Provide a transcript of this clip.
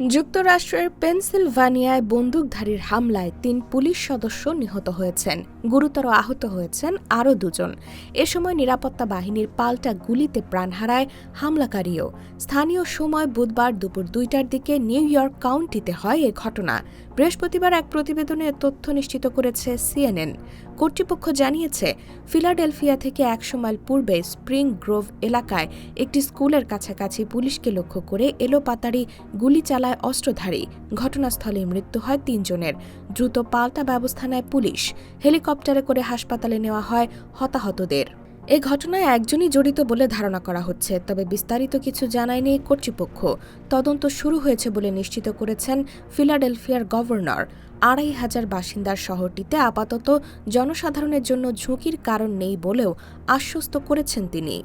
যুক্তরাষ্ট্রের পেনসিলভানিয়ায় বন্দুকধারীর হামলায় তিন পুলিশ সদস্য নিহত হয়েছেন। গুরুতর আহত হয়েছেন আরও দুজন। এ সময় নিরাপত্তা বাহিনীর পাল্টা গুলিতে প্রাণ হারায় হামলাকারীও। স্থানীয় সময় বুধবার দুপুর দুইটার দিকে নিউ ইয়র্ক কাউন্টিতে হয় এ ঘটনা। বৃহস্পতিবার এক প্রতিবেদনে তথ্য নিশ্চিত করেছে সিএনএন। কর্তৃপক্ষ জানিয়েছে, ফিলাডেলফিয়া থেকে একশো মাইল পূর্বে স্প্রিং গ্রোভ এলাকায় একটি স্কুলের কাছাকাছি পুলিশকে লক্ষ্য করে এলোপাতাড়ি গুলি চালায় অস্ত্রধারী। ঘটনাস্থলে মৃত্যু হয় তিনজনের। দ্রুত পাল্টা ব্যবস্থা নেয় পুলিশ। হেলিকপ্টারে করে হাসপাতালে নেওয়া হয় হতাহতদের। এ ঘটনায় একজনই জড়িত বলে ধারণা করা হচ্ছে, তবে বিস্তারিত কিছু জানায়নি কর্তৃপক্ষ। তদন্ত শুরু হয়েছে বলে নিশ্চিত করেছেন ফিলাডেলফিয়ার গভর্নর। আড়াই হাজার বাসিন্দার শহরটিতে আপাতত জনসাধারণের জন্য ঝুঁকির কারণ নেই বলেও আশ্বস্ত করেছেন তিনি।